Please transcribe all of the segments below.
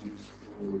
Спасибо,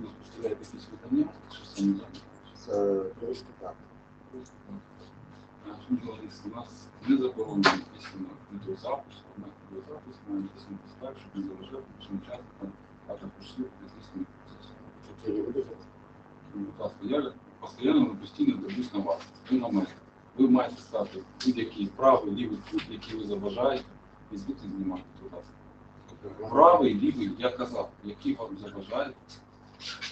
Ви спостерігаєте якісь видання, що саме? Це Київський так. У нас не заборонений після відеозапис, однак відеозапис має здійснитися так, щоб не заважати іншим учасникам, а також. Чотири видержати. Ну, Будь ласка, я постійно постійно дивлюсь на вас, ви на мене. Ви маєте стати будь-який правий, лівий кут, який ви заважаєте, і звідти знімати, будь ласка. Правий, лівий, я казав, який вам заважає,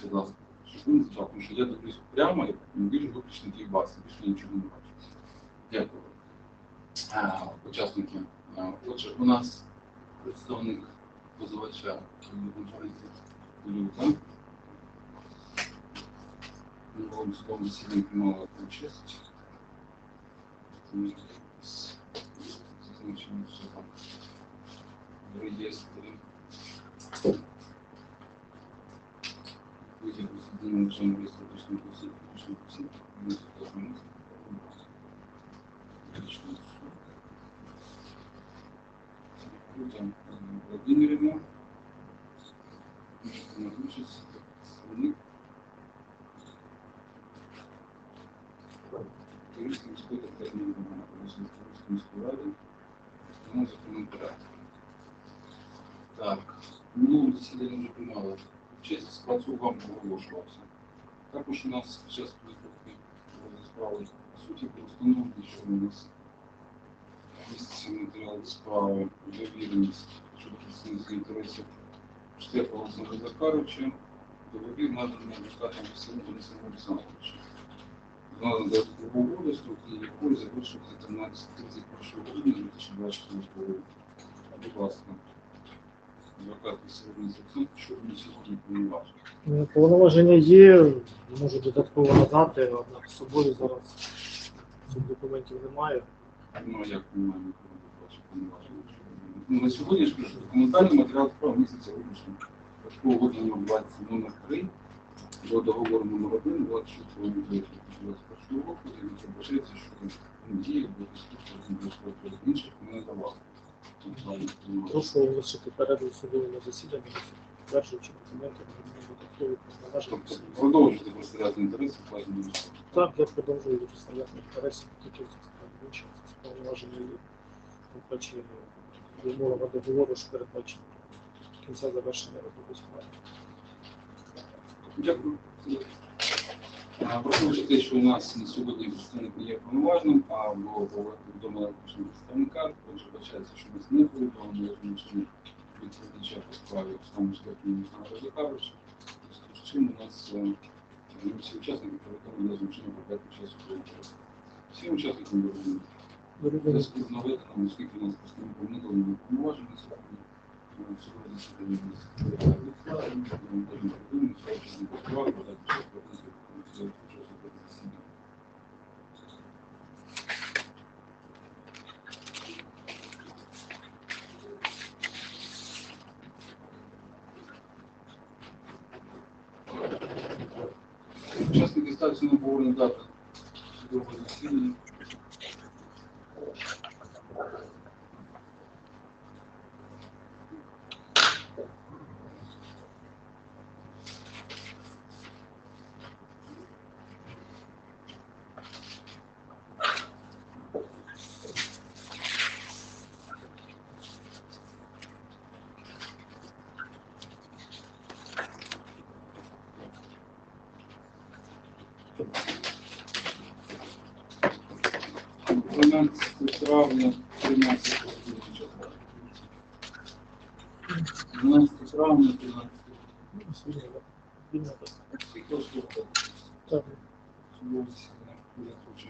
будь ласка, щоб ви тому що я дивлюсь прямо і більш виключно вас, більше нічого не бачу. Дякую. А, учасники. Отже, у нас представник позивача конференції Люка. Новому судовому засіданні приймала участь. Ми з- зазначені, там. Так, в минулому засіданні вже приймали честь, склад вам оголошувався. Також у нас під час підготовки справи суті було встановлено, що у нас міститься матеріал справи довіреність щодо представництва інтересів Штефа Олександра Захаровича, договір наданий адвокатом Василем Денисом Олександровичем. Надо угоду, строки якої завершується 13 31 грудня 2024 року. Будь ласка, Повноваження є, можу додатково надати, однак з собою зараз цих документів немає. Ну, як ми маємо ваші повноваження? Ну, на сьогодні ж кажу, документальний матеріал справ місяця виключно. Такого угоду номер 20 номер 3 до договору номер 1 26 2021 року, і передбачається, що діє до співпраці інших не давав. Прошу оголосити перерву судового засідання, підтверджуючи документи на додаткові повноваження. Тобто продовжити представляти інтереси вкладені. Так, я продовжую представляти інтереси тільки інші повноваження є. Передбачені умовами договору, що передбачені кінця завершення роботи справи. Дякую. Враховуючи те, що у нас на сьогодні представник не є повноважним, а було повідомлено виключно представника, отже, бачається, що нас не повідомлено, думаю, що відповідача по справі саме штатні Михайла Захаровича. З чим у нас е, всі учасники повідомлені за злочинного порядку часу прийняття. Всі учасники не розуміють. Зв'язку з наведеним, оскільки у нас представник повідомлено повноваження сьогодні, цього засідання у нас відкладено, тому кожен повинен свою частину справи подати час пропозицію до часу засідання. Ставляться на обговорення дати судового засідання. 12 травня 13 12 травня 13. Так. Сьогодні я хочу.